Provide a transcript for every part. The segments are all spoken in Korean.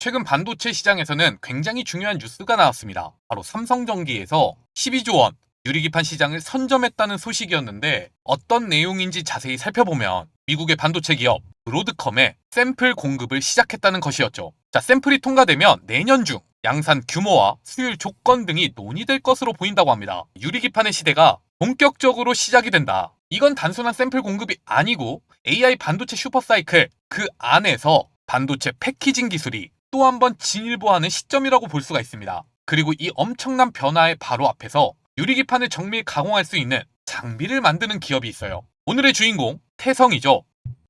최근 반도체 시장에서는 굉장히 중요한 뉴스가 나왔습니다. 바로 삼성전기에서 12조 원 유리기판 시장을 선점했다는 소식이었는데 어떤 내용인지 자세히 살펴보면 미국의 반도체 기업 브로드컴에 샘플 공급을 시작했다는 것이었죠. 자, 샘플이 통과되면 내년 중 양산 규모와 수율 조건 등이 논의될 것으로 보인다고 합니다. 유리기판의 시대가 본격적으로 시작이 된다. 이건 단순한 샘플 공급이 아니고 AI 반도체 슈퍼사이클 그 안에서 반도체 패키징 기술이 또 한 번 진일보하는 시점이라고 볼 수가 있습니다. 그리고 이 엄청난 변화의 바로 앞에서 유리기판을 정밀 가공할 수 있는 장비를 만드는 기업이 있어요. 오늘의 주인공 태성이죠.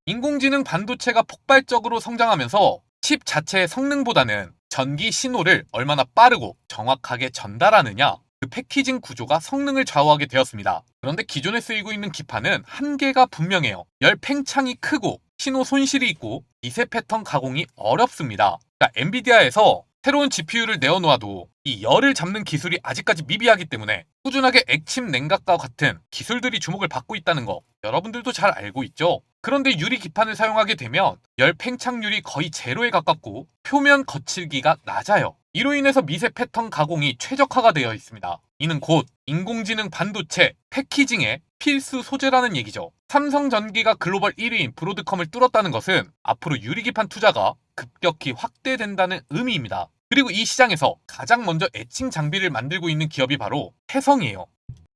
인공지능 반도체가 폭발적으로 성장하면서 칩 자체의 성능보다는 전기 신호를 얼마나 빠르고 정확하게 전달하느냐 그 패키징 구조가 성능을 좌우하게 되었습니다. 그런데 기존에 쓰이고 있는 기판은 한계가 분명해요. 열 팽창이 크고 신호 손실이 있고 미세 패턴 가공이 어렵습니다. 그러니까 엔비디아에서 새로운 GPU를 내어놓아도 이 열을 잡는 기술이 아직까지 미비하기 때문에 꾸준하게 액침 냉각과 같은 기술들이 주목을 받고 있다는 거 여러분들도 잘 알고 있죠? 그런데 유리 기판을 사용하게 되면 열 팽창률이 거의 제로에 가깝고 표면 거칠기가 낮아요. 이로 인해서 미세 패턴 가공이 최적화가 되어 있습니다. 이는 곧 인공지능 반도체 패키징의 필수 소재라는 얘기죠. 삼성전기가 글로벌 1위인 브로드컴을 뚫었다는 것은 앞으로 유리기판 투자가 급격히 확대된다는 의미입니다. 그리고 이 시장에서 가장 먼저 애칭 장비를 만들고 있는 기업이 바로 태성이에요.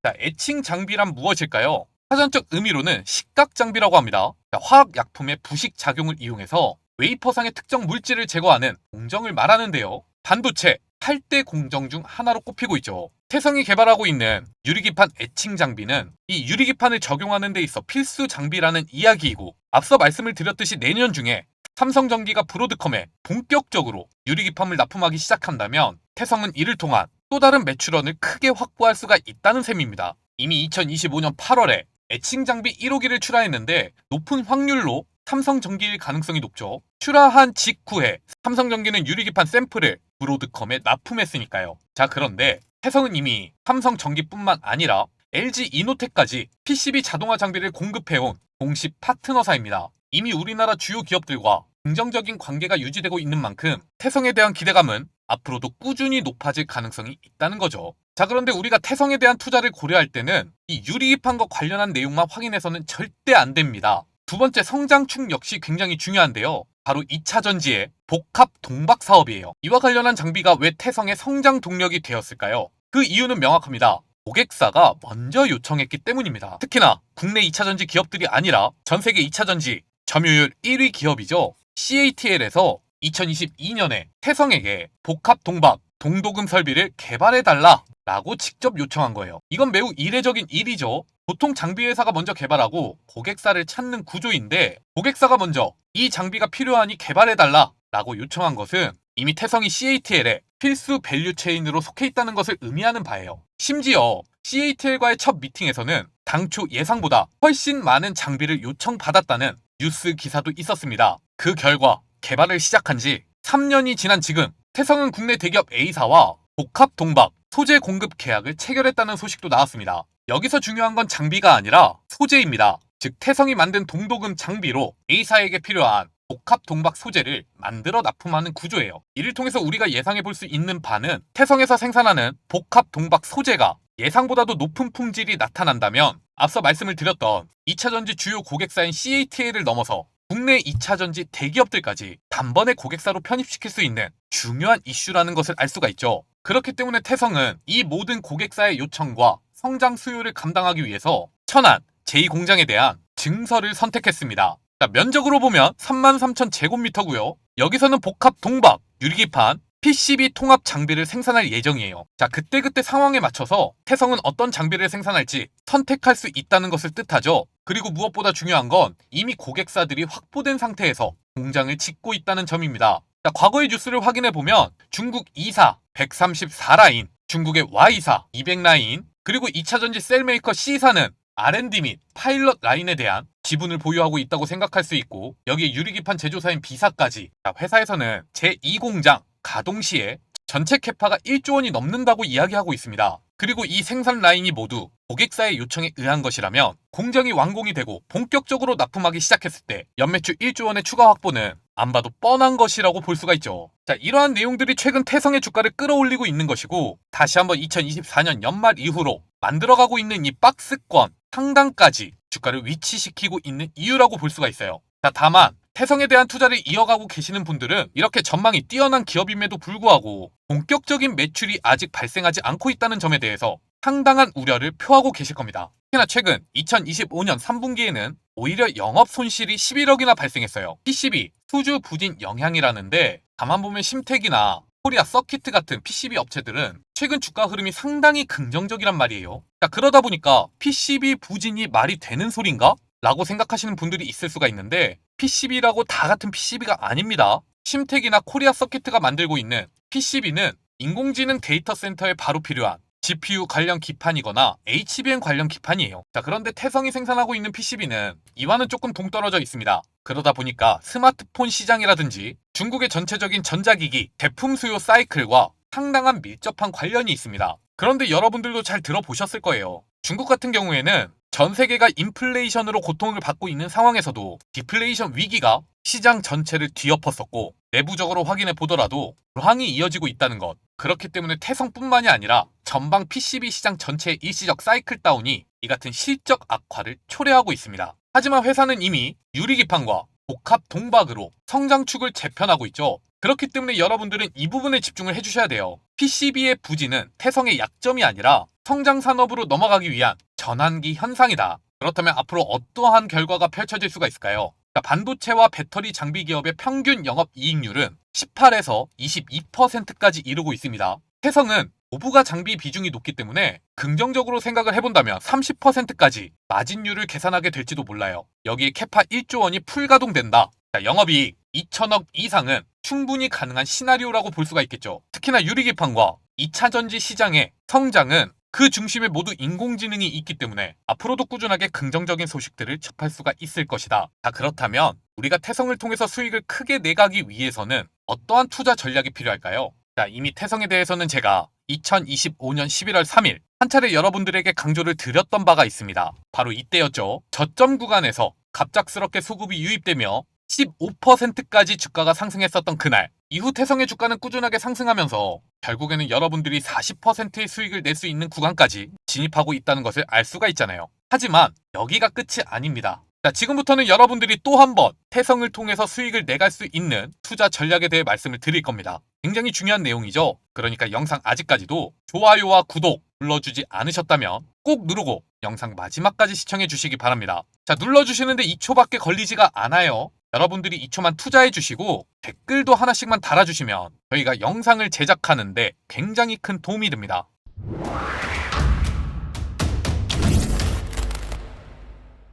자, 애칭 장비란 무엇일까요? 사전적 의미로는 식각 장비라고 합니다. 자, 화학 약품의 부식 작용을 이용해서 웨이퍼상의 특정 물질을 제거하는 공정을 말하는데요. 반도체 8대 공정 중 하나로 꼽히고 있죠. 태성이 개발하고 있는 유리기판 애칭 장비는 이 유리기판을 적용하는 데 있어 필수 장비라는 이야기이고 앞서 말씀을 드렸듯이 내년 중에 삼성전기가 브로드컴에 본격적으로 유리기판을 납품하기 시작한다면 태성은 이를 통한 또 다른 매출원을 크게 확보할 수가 있다는 셈입니다. 이미 2025년 8월에 애칭 장비 1호기를 출하했는데 높은 확률로 삼성전기일 가능성이 높죠. 출하한 직후에 삼성전기는 유리기판 샘플을 브로드컴에 납품했으니까요. 자 그런데 태성은 이미 삼성 전기뿐만 아니라 LG 이노텍까지 PCB 자동화 장비를 공급해온 공식 파트너사입니다. 이미 우리나라 주요 기업들과 긍정적인 관계가 유지되고 있는 만큼 태성에 대한 기대감은 앞으로도 꾸준히 높아질 가능성이 있다는 거죠. 자 그런데 우리가 태성에 대한 투자를 고려할 때는 이 유리기판과 관련한 내용만 확인해서는 절대 안 됩니다. 두 번째 성장축 역시 굉장히 중요한데요. 바로 2차 전지의 복합 동박 사업이에요. 이와 관련한 장비가 왜 태성의 성장 동력이 되었을까요? 그 이유는 명확합니다. 고객사가 먼저 요청했기 때문입니다. 특히나 국내 2차 전지 기업들이 아니라 전 세계 2차 전지 점유율 1위 기업이죠. CATL에서 2022년에 태성에게 복합 동박 동도금 설비를 개발해달라 라고 직접 요청한 거예요. 이건 매우 이례적인 일이죠. 보통 장비 회사가 먼저 개발하고 고객사를 찾는 구조인데 고객사가 먼저 이 장비가 필요하니 개발해달라 라고 요청한 것은 이미 태성이 CATL의 필수 밸류 체인으로 속해 있다는 것을 의미하는 바예요. 심지어 CATL과의 첫 미팅에서는 당초 예상보다 훨씬 많은 장비를 요청받았다는 뉴스 기사도 있었습니다. 그 결과 개발을 시작한 지 3년이 지난 지금 태성은 국내 대기업 A사와 복합 동박 소재 공급 계약을 체결했다는 소식도 나왔습니다. 여기서 중요한 건 장비가 아니라 소재입니다. 즉 태성이 만든 동도금 장비로 A사에게 필요한 복합 동박 소재를 만들어 납품하는 구조예요. 이를 통해서 우리가 예상해 볼 수 있는 바는 태성에서 생산하는 복합 동박 소재가 예상보다도 높은 품질이 나타난다면 앞서 말씀을 드렸던 2차전지 주요 고객사인 CATL을 넘어서 국내 2차 전지 대기업들까지 단번에 고객사로 편입시킬 수 있는 중요한 이슈라는 것을 알 수가 있죠. 그렇기 때문에 태성은 이 모든 고객사의 요청과 성장 수요를 감당하기 위해서 천안 제2공장에 대한 증설을 선택했습니다. 자, 면적으로 보면 33,000제곱미터고요. 여기서는 복합 동박, 유리기판, PCB 통합 장비를 생산할 예정이에요. 자, 그때그때 상황에 맞춰서 태성은 어떤 장비를 생산할지 선택할 수 있다는 것을 뜻하죠. 그리고 무엇보다 중요한 건 이미 고객사들이 확보된 상태에서 공장을 짓고 있다는 점입니다. 자, 과거의 뉴스를 확인해 보면 중국 2사 134라인, 중국의 Y사 200라인, 그리고 2차 전지 셀메이커 C사는 R&D 및 파일럿 라인에 대한 지분을 보유하고 있다고 생각할 수 있고 여기에 유리기판 제조사인 B사까지 자, 회사에서는 제2공장 가동 시에 전체 캐파가 1조 원이 넘는다고 이야기하고 있습니다. 그리고 이 생산 라인이 모두 고객사의 요청에 의한 것이라면 공장이 완공이 되고 본격적으로 납품하기 시작했을 때 연매출 1조 원의 추가 확보는 안 봐도 뻔한 것이라고 볼 수가 있죠. 자, 이러한 내용들이 최근 태성의 주가를 끌어올리고 있는 것이고 다시 한번 2024년 연말 이후로 만들어가고 있는 이 박스권 상단까지 주가를 위치시키고 있는 이유라고 볼 수가 있어요. 자, 다만 태성에 대한 투자를 이어가고 계시는 분들은 이렇게 전망이 뛰어난 기업임에도 불구하고 본격적인 매출이 아직 발생하지 않고 있다는 점에 대해서 상당한 우려를 표하고 계실 겁니다. 특히나 최근 2025년 3분기에는 오히려 영업 손실이 11억이나 발생했어요. PCB 수주 부진 영향이라는데 가만 보면 심택이나 코리아 서키트 같은 PCB 업체들은 최근 주가 흐름이 상당히 긍정적이란 말이에요. 자, 그러다 보니까 PCB 부진이 말이 되는 소린가? 라고 생각하시는 분들이 있을 수가 있는데 PCB라고 다 같은 PCB가 아닙니다. 심택이나 코리아 서키트가 만들고 있는 PCB는 인공지능 데이터 센터에 바로 필요한 GPU 관련 기판이거나 HBM 관련 기판이에요. 자, 그런데 태성이 생산하고 있는 PCB는 이와는 조금 동떨어져 있습니다. 그러다 보니까 스마트폰 시장이라든지 중국의 전체적인 전자기기 대품 수요 사이클과 상당한 밀접한 관련이 있습니다. 그런데 여러분들도 잘 들어보셨을 거예요. 중국 같은 경우에는 전 세계가 인플레이션으로 고통을 받고 있는 상황에서도 디플레이션 위기가 시장 전체를 뒤엎었었고 내부적으로 확인해 보더라도 불황이 이어지고 있다는 것. 그렇기 때문에 태성뿐만이 아니라 전방 PCB 시장 전체의 일시적 사이클 다운이 이 같은 실적 악화를 초래하고 있습니다. 하지만 회사는 이미 유리기판과 복합 동박으로 성장축을 재편하고 있죠. 그렇기 때문에 여러분들은 이 부분에 집중을 해주셔야 돼요. PCB의 부진은 태성의 약점이 아니라 성장 산업으로 넘어가기 위한 전환기 현상이다. 그렇다면 앞으로 어떠한 결과가 펼쳐질 수가 있을까요? 자, 반도체와 배터리 장비 기업의 평균 영업 이익률은 18에서 22%까지 이르고 있습니다. 태성은 오부가 장비 비중이 높기 때문에 긍정적으로 생각을 해본다면 30%까지 마진율을 계산하게 될지도 몰라요. 여기에 캐파 1조 원이 풀가동된다. 자, 영업이익 2천억 이상은 충분히 가능한 시나리오라고 볼 수가 있겠죠. 특히나 유리기판과 2차 전지 시장의 성장은 그 중심에 모두 인공지능이 있기 때문에 앞으로도 꾸준하게 긍정적인 소식들을 접할 수가 있을 것이다. 자, 그렇다면 우리가 태성을 통해서 수익을 크게 내가기 위해서는 어떠한 투자 전략이 필요할까요? 자, 이미 태성에 대해서는 제가 2025년 11월 3일 한 차례 여러분들에게 강조를 드렸던 바가 있습니다. 바로 이때였죠. 저점 구간에서 갑작스럽게 수급이 유입되며 15%까지 주가가 상승했었던 그날 이후 태성의 주가는 꾸준하게 상승하면서 결국에는 여러분들이 40%의 수익을 낼 수 있는 구간까지 진입하고 있다는 것을 알 수가 있잖아요. 하지만 여기가 끝이 아닙니다. 자, 지금부터는 여러분들이 또 한 번 태성을 통해서 수익을 내갈 수 있는 투자 전략에 대해 말씀을 드릴 겁니다. 굉장히 중요한 내용이죠. 그러니까 영상 아직까지도 좋아요와 구독 눌러주지 않으셨다면 꼭 누르고 영상 마지막까지 시청해 주시기 바랍니다. 자, 눌러주시는데 2초밖에 걸리지가 않아요. 여러분들이 2초만 투자해 주시고 댓글도 하나씩만 달아주시면 저희가 영상을 제작하는데 굉장히 큰 도움이 됩니다.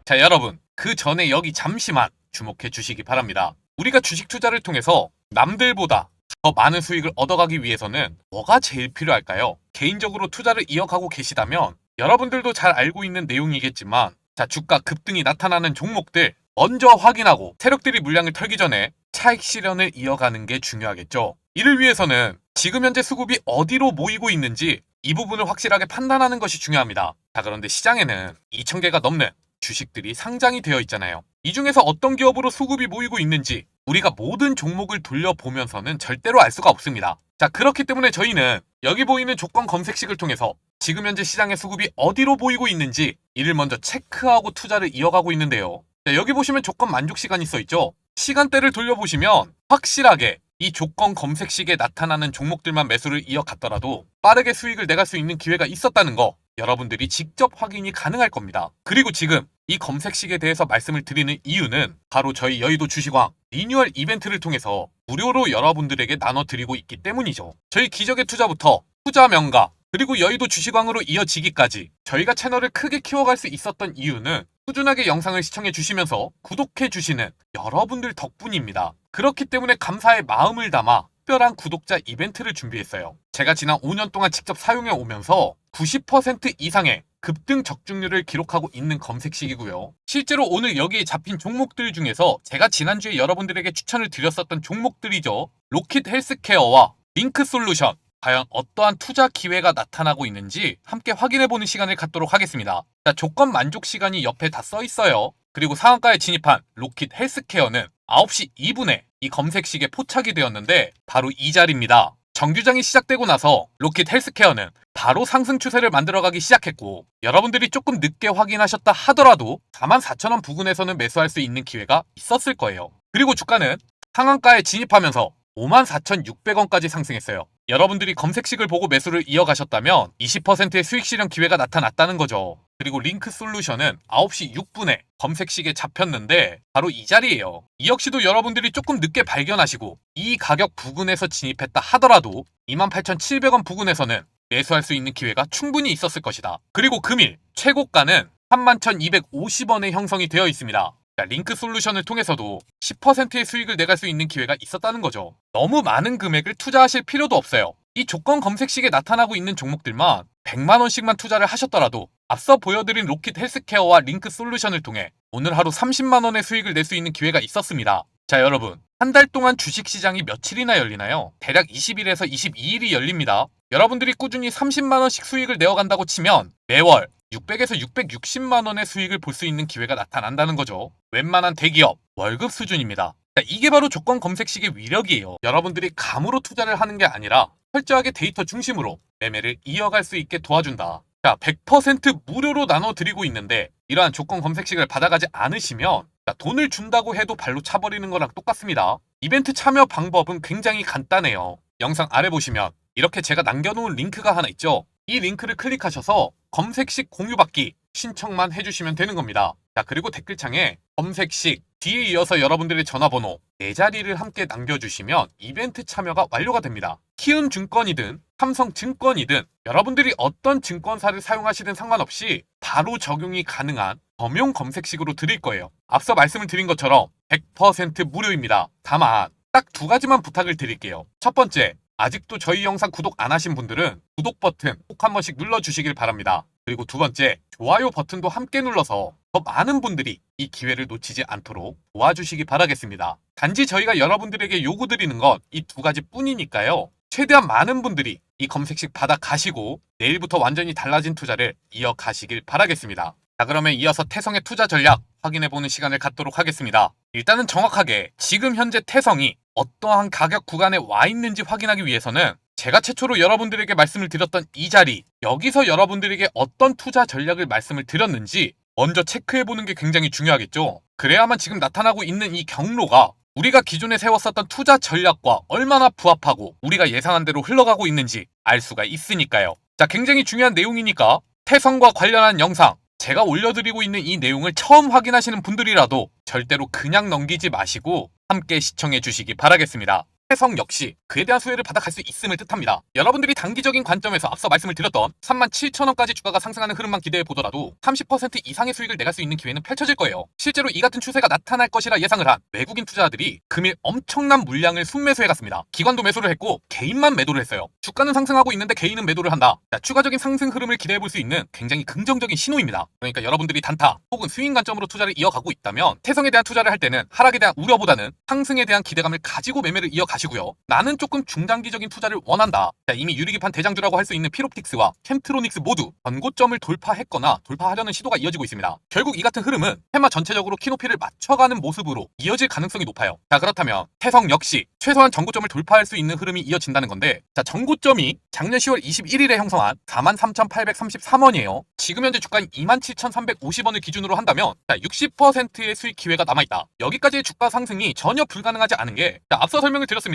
자, 여러분. 그 전에 여기 잠시만 주목해 주시기 바랍니다. 우리가 주식 투자를 통해서 남들보다 더 많은 수익을 얻어가기 위해서는 뭐가 제일 필요할까요? 개인적으로 투자를 이어가고 계시다면 여러분들도 잘 알고 있는 내용이겠지만 자, 주가 급등이 나타나는 종목들 먼저 확인하고 세력들이 물량을 털기 전에 차익 실현을 이어가는 게 중요하겠죠. 이를 위해서는 지금 현재 수급이 어디로 모이고 있는지 이 부분을 확실하게 판단하는 것이 중요합니다. 자, 그런데 시장에는 2,000개가 넘는 주식들이 상장이 되어 있잖아요. 이 중에서 어떤 기업으로 수급이 모이고 있는지 우리가 모든 종목을 돌려보면서는 절대로 알 수가 없습니다. 자, 그렇기 때문에 저희는 여기 보이는 조건 검색식을 통해서 지금 현재 시장의 수급이 어디로 보이고 있는지 이를 먼저 체크하고 투자를 이어가고 있는데요. 자, 여기 보시면 조건 만족 시간이 써 있죠. 시간대를 돌려보시면 확실하게 이 조건 검색식에 나타나는 종목들만 매수를 이어갔더라도 빠르게 수익을 내갈 수 있는 기회가 있었다는 거 여러분들이 직접 확인이 가능할 겁니다. 그리고 지금 이 검색식에 대해서 말씀을 드리는 이유는 바로 저희 여의도 주식왕 리뉴얼 이벤트를 통해서 무료로 여러분들에게 나눠드리고 있기 때문이죠. 저희 기적의 투자부터 투자 명가 그리고 여의도 주식왕으로 이어지기까지 저희가 채널을 크게 키워갈 수 있었던 이유는 꾸준하게 영상을 시청해 주시면서 구독해 주시는 여러분들 덕분입니다. 그렇기 때문에 감사의 마음을 담아 특별한 구독자 이벤트를 준비했어요. 제가 지난 5년 동안 직접 사용해 오면서 90% 이상의 급등 적중률을 기록하고 있는 검색식이고요. 실제로 오늘 여기에 잡힌 종목들 중에서 제가 지난주에 여러분들에게 추천을 드렸었던 종목들이죠. 로킷 헬스케어와 링크 솔루션. 과연 어떠한 투자 기회가 나타나고 있는지 함께 확인해 보는 시간을 갖도록 하겠습니다. 자, 조건 만족 시간이 옆에 다 써 있어요. 그리고 상한가에 진입한 로킷 헬스케어는 9시 2분에 이 검색식에 포착이 되었는데 바로 이 자리입니다. 정규장이 시작되고 나서 로킷 헬스케어는 바로 상승 추세를 만들어가기 시작했고 여러분들이 조금 늦게 확인하셨다 하더라도 44,000원 부근에서는 매수할 수 있는 기회가 있었을 거예요. 그리고 주가는 상한가에 진입하면서 54,600원까지 상승했어요. 여러분들이 검색식을 보고 매수를 이어가셨다면 20%의 수익 실현 기회가 나타났다는 거죠. 그리고 링크 솔루션은 9시 6분에 검색식에 잡혔는데 바로 이 자리예요. 이 역시도 여러분들이 조금 늦게 발견하시고 이 가격 부근에서 진입했다 하더라도 28,700원 부근에서는 매수할 수 있는 기회가 충분히 있었을 것이다. 그리고 금일 최고가는 31,250원에 형성이 되어 있습니다. 자, 링크 솔루션을 통해서도 10%의 수익을 내갈 수 있는 기회가 있었다는 거죠. 너무 많은 금액을 투자하실 필요도 없어요. 이 조건 검색식에 나타나고 있는 종목들만 100만원씩만 투자를 하셨더라도 앞서 보여드린 로킷 헬스케어와 링크 솔루션을 통해 오늘 하루 30만원의 수익을 낼 수 있는 기회가 있었습니다. 자, 여러분. 한 달 동안 주식시장이 며칠이나 열리나요? 대략 20일에서 22일이 열립니다. 여러분들이 꾸준히 30만원씩 수익을 내어간다고 치면 매월 600에서 660만 원의 수익을 볼 수 있는 기회가 나타난다는 거죠. 웬만한 대기업 월급 수준입니다. 자, 이게 바로 조건 검색식의 위력이에요. 여러분들이 감으로 투자를 하는 게 아니라 철저하게 데이터 중심으로 매매를 이어갈 수 있게 도와준다. 자, 100% 무료로 나눠드리고 있는데 이러한 조건 검색식을 받아가지 않으시면 자, 돈을 준다고 해도 발로 차버리는 거랑 똑같습니다. 이벤트 참여 방법은 굉장히 간단해요. 영상 아래 보시면 이렇게 제가 남겨놓은 링크가 하나 있죠. 이 링크를 클릭하셔서 검색식 공유받기 신청만 해주시면 되는 겁니다. 자, 그리고 댓글창에 검색식 뒤에 이어서 여러분들의 전화번호 네 자리를 함께 남겨주시면 이벤트 참여가 완료가 됩니다. 키움 증권이든 삼성 증권이든 여러분들이 어떤 증권사를 사용하시든 상관없이 바로 적용이 가능한 범용 검색식으로 드릴 거예요. 앞서 말씀을 드린 것처럼 100% 무료입니다. 다만 딱 두 가지만 부탁을 드릴게요. 첫 번째, 아직도 저희 영상 구독 안 하신 분들은 구독 버튼 꼭 한 번씩 눌러주시길 바랍니다. 그리고 두 번째, 좋아요 버튼도 함께 눌러서 더 많은 분들이 이 기회를 놓치지 않도록 도와주시기 바라겠습니다. 단지 저희가 여러분들에게 요구드리는 건 이 두 가지 뿐이니까요. 최대한 많은 분들이 이 검색식 받아 가시고 내일부터 완전히 달라진 투자를 이어가시길 바라겠습니다. 자 그러면 이어서 태성의 투자 전략 확인해보는 시간을 갖도록 하겠습니다. 일단은 정확하게 지금 현재 태성이 어떠한 가격 구간에 와 있는지 확인하기 위해서는 제가 최초로 여러분들에게 말씀을 드렸던 이 자리 여기서 여러분들에게 어떤 투자 전략을 말씀을 드렸는지 먼저 체크해보는 게 굉장히 중요하겠죠. 그래야만 지금 나타나고 있는 이 경로가 우리가 기존에 세웠었던 투자 전략과 얼마나 부합하고 우리가 예상한 대로 흘러가고 있는지 알 수가 있으니까요. 자, 굉장히 중요한 내용이니까 태성과 관련한 영상 제가 올려드리고 있는 이 내용을 처음 확인하시는 분들이라도 절대로 그냥 넘기지 마시고 함께 시청해 주시기 바라겠습니다. 해성 역시 그에 대한 수혜를 받아갈 수 있음을 뜻합니다. 여러분들이 단기적인 관점에서 앞서 말씀을 드렸던 37,000원까지 주가가 상승하는 흐름만 기대해 보더라도 30% 이상의 수익을 내갈 수 있는 기회는 펼쳐질 거예요. 실제로 이 같은 추세가 나타날 것이라 예상을 한 외국인 투자자들이 금일 엄청난 물량을 순매수해 갔습니다. 기관도 매수를 했고 개인만 매도를 했어요. 주가는 상승하고 있는데 개인은 매도를 한다. 자, 추가적인 상승 흐름을 기대해 볼 수 있는 굉장히 긍정적인 신호입니다. 그러니까 여러분들이 단타 혹은 스윙 관점으로 투자를 이어가고 있다면 태성에 대한 투자를 할 때는 하락에 대한 우려보다는 상승에 대한 기대감을 가지고 매매를 이어가 시고요. 나는 조금 중장기적인 투자를 원한다. 자, 이미 유리기판 대장주라고 할 수 있는 피롭틱스와 캠트로닉스 모두 전고점을 돌파했거나 돌파하려는 시도가 이어지고 있습니다. 결국 이 같은 흐름은 테마 전체적으로 키높이를 맞춰가는 모습으로 이어질 가능성이 높아요. 자 그렇다면 태성 역시 최소한 전고점을 돌파할 수 있는 흐름이 이어진다는 건데 자 전고점이 작년 10월 21일에 형성한 43,833원이에요. 지금 현재 주가인 27,350원을 기준으로 한다면 자 60%의 수익 기회가 남아있다. 여기까지의 주가 상승이 전혀 불가능하지 않은 게 자, 앞서 설명을 드렸습니다.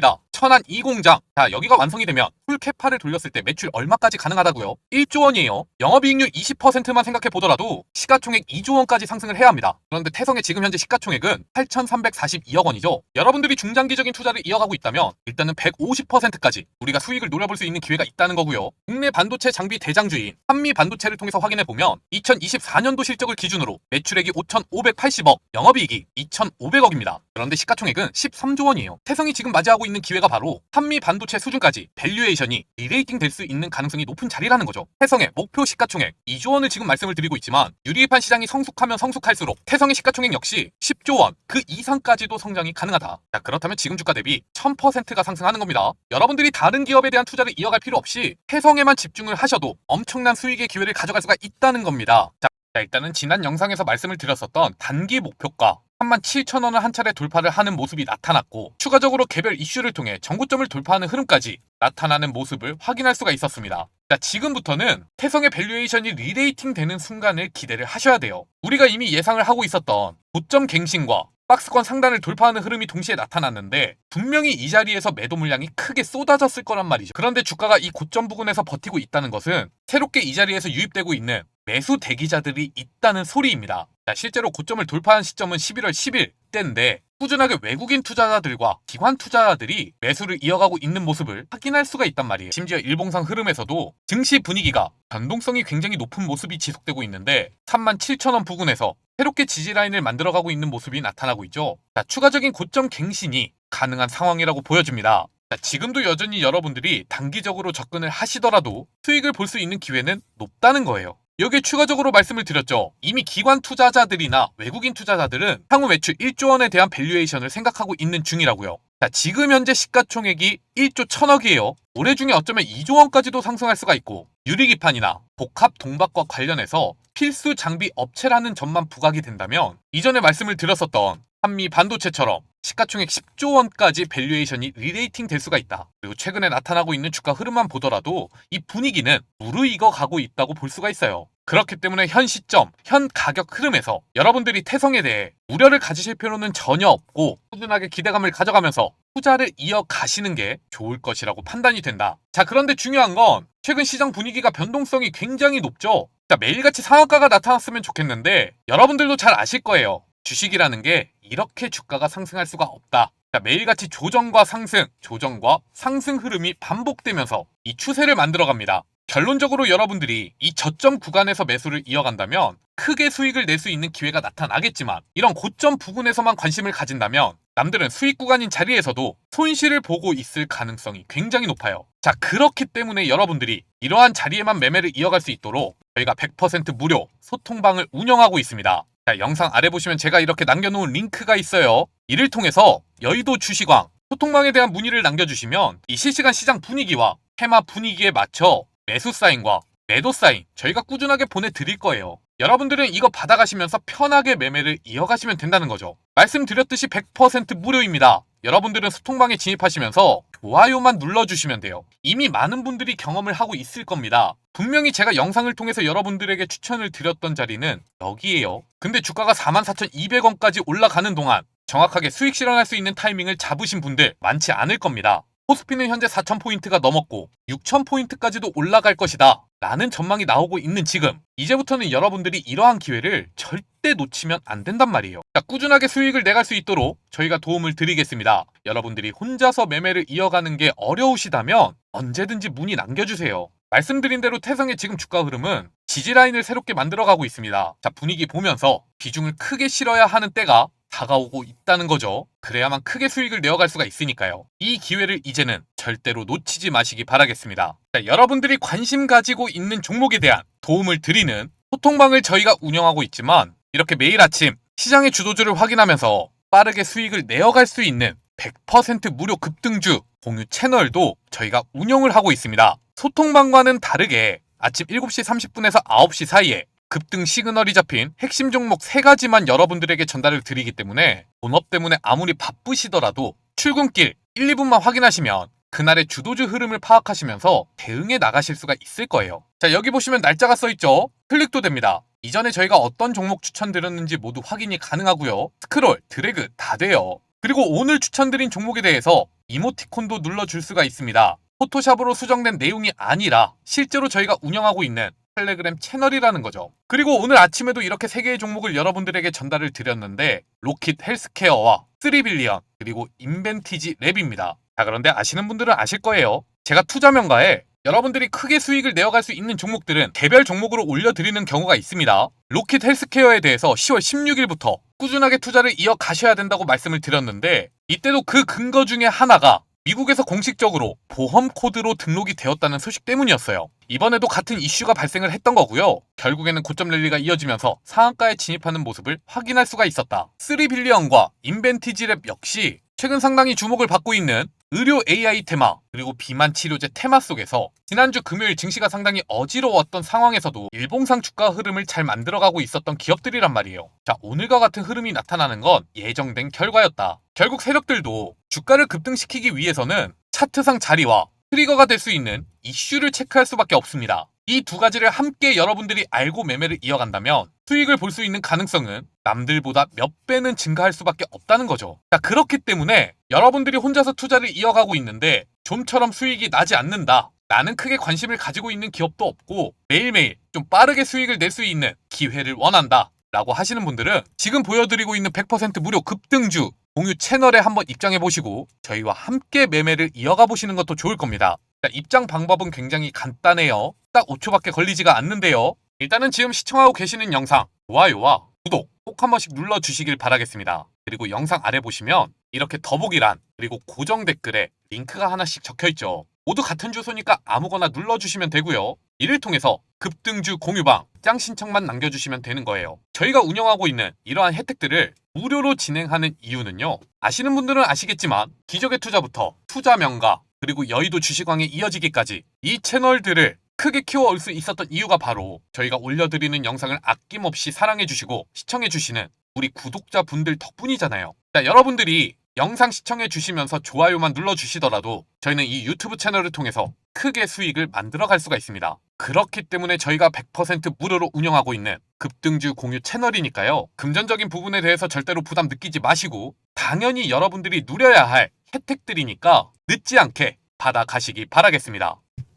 천안 2공장 자 여기가 완성이 되면 풀 캐파를 돌렸을 때 매출 얼마까지 가능하다고요? 1조 원이에요. 영업이익률 20%만 생각해 보더라도 시가총액 2조 원까지 상승을 해야 합니다. 그런데 태성의 지금 현재 시가총액은 8,342억 원이죠. 여러분들이 중장기적인 투자를 이어가고 있다면 일단은 150%까지 우리가 수익을 노려볼 수 있는 기회가 있다는 거고요. 국내 반도체 장비 대장주인 한미 반도체를 통해서 확인해 보면 2024년도 실적을 기준으로 매출액이 5,580억, 영업이익이 2,500억입니다. 그런데 시가총액은 13조 원이에요. 태성이 지금 맞이하고 있는 기회가 바로 한미 반도체 수준까지 밸류에이션이 리레이팅 될 수 있는 가능성이 높은 자리라는 거죠. 태성의 목표 시가총액 2조 원을 지금 말씀을 드리고 있지만 유리기판 시장이 성숙하면 성숙할수록 태성의 시가총액 역시 10조 원 그 이상까지도 성장이 가능하다. 자 그렇다면 지금 주가 대비 1000%가 상승하는 겁니다. 여러분들이 다른 기업에 대한 투자를 이어갈 필요 없이 태성에만 집중을 하셔도 엄청난 수익의 기회를 가져갈 수가 있다는 겁니다. 자, 자 일단은 지난 영상에서 말씀을 드렸었던 단기 목표가 37,000원을 한 차례 돌파를 하는 모습이 나타났고 추가적으로 개별 이슈를 통해 정고점을 돌파하는 흐름까지 나타나는 모습을 확인할 수가 있었습니다. 자, 지금부터는 태성의 밸류에이션이 리레이팅 되는 순간을 기대를 하셔야 돼요. 우리가 이미 예상을 하고 있었던 고점 갱신과 박스권 상단을 돌파하는 흐름이 동시에 나타났는데 분명히 이 자리에서 매도 물량이 크게 쏟아졌을 거란 말이죠. 그런데 주가가 이 고점 부근에서 버티고 있다는 것은 새롭게 이 자리에서 유입되고 있는 매수 대기자들이 있다는 소리입니다. 자, 실제로 고점을 돌파한 시점은 11월 10일 때인데 꾸준하게 외국인 투자자들과 기관 투자자들이 매수를 이어가고 있는 모습을 확인할 수가 있단 말이에요. 심지어 일봉상 흐름에서도 증시 분위기가 변동성이 굉장히 높은 모습이 지속되고 있는데 37,000원 부근에서 새롭게 지지 라인을 만들어가고 있는 모습이 나타나고 있죠. 자, 추가적인 고점 갱신이 가능한 상황이라고 보여집니다. 자, 지금도 여전히 여러분들이 단기적으로 접근을 하시더라도 수익을 볼 수 있는 기회는 높다는 거예요. 여기에 추가적으로 말씀을 드렸죠. 이미 기관 투자자들이나 외국인 투자자들은 향후 매출 1조 원에 대한 밸류에이션을 생각하고 있는 중이라고요. 자, 지금 현재 시가총액이 1조 1000억이에요. 올해 중에 어쩌면 2조 원까지도 상승할 수가 있고 유리기판이나 복합 동박과 관련해서 필수 장비 업체라는 점만 부각이 된다면 이전에 말씀을 드렸었던 한미 반도체처럼 시가총액 10조 원까지 밸류에이션이 리레이팅 될 수가 있다. 그리고 최근에 나타나고 있는 주가 흐름만 보더라도 이 분위기는 무르익어 가고 있다고 볼 수가 있어요. 그렇기 때문에 현 시점, 현 가격 흐름에서 여러분들이 태성에 대해 우려를 가지실 필요는 전혀 없고 꾸준하게 기대감을 가져가면서 투자를 이어가시는 게 좋을 것이라고 판단이 된다. 자, 그런데 중요한 건 최근 시장 분위기가 변동성이 굉장히 높죠. 자, 매일같이 상한가가 나타났으면 좋겠는데 여러분들도 잘 아실 거예요. 주식이라는 게 이렇게 주가가 상승할 수가 없다. 자, 매일같이 조정과 상승, 조정과 상승 흐름이 반복되면서 이 추세를 만들어갑니다. 결론적으로 여러분들이 이 저점 구간에서 매수를 이어간다면 크게 수익을 낼 수 있는 기회가 나타나겠지만 이런 고점 부근에서만 관심을 가진다면 남들은 수익 구간인 자리에서도 손실을 보고 있을 가능성이 굉장히 높아요. 자, 그렇기 때문에 여러분들이 이러한 자리에만 매매를 이어갈 수 있도록 저희가 100% 무료 소통방을 운영하고 있습니다. 자, 영상 아래 보시면 제가 이렇게 남겨놓은 링크가 있어요. 이를 통해서 여의도 주시광 소통방에 대한 문의를 남겨주시면 이 실시간 시장 분위기와 테마 분위기에 맞춰 매수 사인과 매도 사인 저희가 꾸준하게 보내드릴 거예요. 여러분들은 이거 받아가시면서 편하게 매매를 이어가시면 된다는 거죠. 말씀드렸듯이 100% 무료입니다. 여러분들은 소통방에 진입하시면서 좋아요만 눌러주시면 돼요. 이미 많은 분들이 경험을 하고 있을 겁니다. 분명히 제가 영상을 통해서 여러분들에게 추천을 드렸던 자리는 여기에요. 근데 주가가 44,200원까지 올라가는 동안 정확하게 수익 실현할 수 있는 타이밍을 잡으신 분들 많지 않을 겁니다. 코스피는 현재 4,000포인트가 넘었고 6,000포인트까지도 올라갈 것이다. 라는 전망이 나오고 있는 지금 이제부터는 여러분들이 이러한 기회를 절대 놓치면 안 된단 말이에요. 자, 꾸준하게 수익을 내갈 수 있도록 저희가 도움을 드리겠습니다. 여러분들이 혼자서 매매를 이어가는 게 어려우시다면 언제든지 문의 남겨주세요. 말씀드린 대로 태성의 지금 주가 흐름은 지지라인을 새롭게 만들어가고 있습니다. 자, 분위기 보면서 비중을 크게 실어야 하는 때가 다가오고 있다는 거죠. 그래야만 크게 수익을 내어갈 수가 있으니까요. 이 기회를 이제는 절대로 놓치지 마시기 바라겠습니다. 자, 여러분들이 관심 가지고 있는 종목에 대한 도움을 드리는 소통방을 저희가 운영하고 있지만 이렇게 매일 아침 시장의 주도주를 확인하면서 빠르게 수익을 내어갈 수 있는 100% 무료 급등주 공유 채널도 저희가 운영을 하고 있습니다. 소통방과는 다르게 아침 7시 30분에서 9시 사이에 급등 시그널이 잡힌 핵심 종목 3가지만 여러분들에게 전달을 드리기 때문에 본업 때문에 아무리 바쁘시더라도 출근길 1, 2분만 확인하시면 그날의 주도주 흐름을 파악하시면서 대응해 나가실 수가 있을 거예요. 자, 여기 보시면 날짜가 써있죠? 클릭도 됩니다. 이전에 저희가 어떤 종목 추천드렸는지 모두 확인이 가능하고요. 스크롤, 드래그 다 돼요. 그리고 오늘 추천드린 종목에 대해서 이모티콘도 눌러줄 수가 있습니다. 포토샵으로 수정된 내용이 아니라 실제로 저희가 운영하고 있는 텔레그램 채널이라는 거죠. 그리고 오늘 아침에도 이렇게 세 개의 종목을 여러분들에게 전달을 드렸는데 로킷 헬스케어와 3빌리언 그리고 인벤티지 랩입니다. 자 그런데 아시는 분들은 아실 거예요. 제가 투자명가에 여러분들이 크게 수익을 내어갈 수 있는 종목들은 개별 종목으로 올려드리는 경우가 있습니다. 로킷 헬스케어에 대해서 10월 16일부터 꾸준하게 투자를 이어가셔야 된다고 말씀을 드렸는데 이때도 그 근거 중에 하나가 미국에서 공식적으로 보험 코드로 등록이 되었다는 소식 때문이었어요. 이번에도 같은 이슈가 발생을 했던 거고요. 결국에는 고점 랠리가 이어지면서 상한가에 진입하는 모습을 확인할 수가 있었다. 3빌리언과 인벤티지랩 역시 최근 상당히 주목을 받고 있는 의료 AI 테마 그리고 비만 치료제 테마 속에서 지난주 금요일 증시가 상당히 어지러웠던 상황에서도 일봉상 주가 흐름을 잘 만들어가고 있었던 기업들이란 말이에요. 자 오늘과 같은 흐름이 나타나는 건 예정된 결과였다. 결국 세력들도 주가를 급등시키기 위해서는 차트상 자리와 트리거가 될 수 있는 이슈를 체크할 수밖에 없습니다. 이 두 가지를 함께 여러분들이 알고 매매를 이어간다면 수익을 볼 수 있는 가능성은 남들보다 몇 배는 증가할 수밖에 없다는 거죠. 자, 그렇기 때문에 여러분들이 혼자서 투자를 이어가고 있는데 좀처럼 수익이 나지 않는다. 나는 크게 관심을 가지고 있는 기업도 없고 매일매일 좀 빠르게 수익을 낼 수 있는 기회를 원한다. 라고 하시는 분들은 지금 보여드리고 있는 100% 무료 급등주 공유 채널에 한번 입장해 보시고 저희와 함께 매매를 이어가 보시는 것도 좋을 겁니다. 자, 입장 방법은 굉장히 간단해요. 딱 5초밖에 걸리지가 않는데요. 일단은 지금 시청하고 계시는 영상 좋아요와 구독 꼭 한 번씩 눌러주시길 바라겠습니다. 그리고 영상 아래 보시면 이렇게 더보기란 그리고 고정 댓글에 링크가 하나씩 적혀있죠. 모두 같은 주소니까 아무거나 눌러주시면 되고요. 이를 통해서 급등주 공유방 짱 신청만 남겨주시면 되는 거예요. 저희가 운영하고 있는 이러한 혜택들을 무료로 진행하는 이유는요. 아시는 분들은 아시겠지만 기적의 투자부터 투자 명가 그리고 여의도 주식왕에 이어지기까지 이 채널들을 크게 키워올 수 있었던 이유가 바로 저희가 올려드리는 영상을 아낌없이 사랑해주시고 시청해주시는 우리 구독자분들 덕분이잖아요. 자, 여러분들이 영상 시청해주시면서 좋아요만 눌러주시더라도 저희는 이 유튜브 채널을 통해서 크게 수익을 만들어갈 수가 있습니다. 그렇기 때문에 저희가 100% 무료로 운영하고 있는 급등주 공유 채널이니까요. 금전적인 부분에 대해서 절대로 부담 느끼지 마시고 당연히 여러분들이 누려야 할 혜택들이니까 늦지 않게 받아 가시기 바라겠습니다.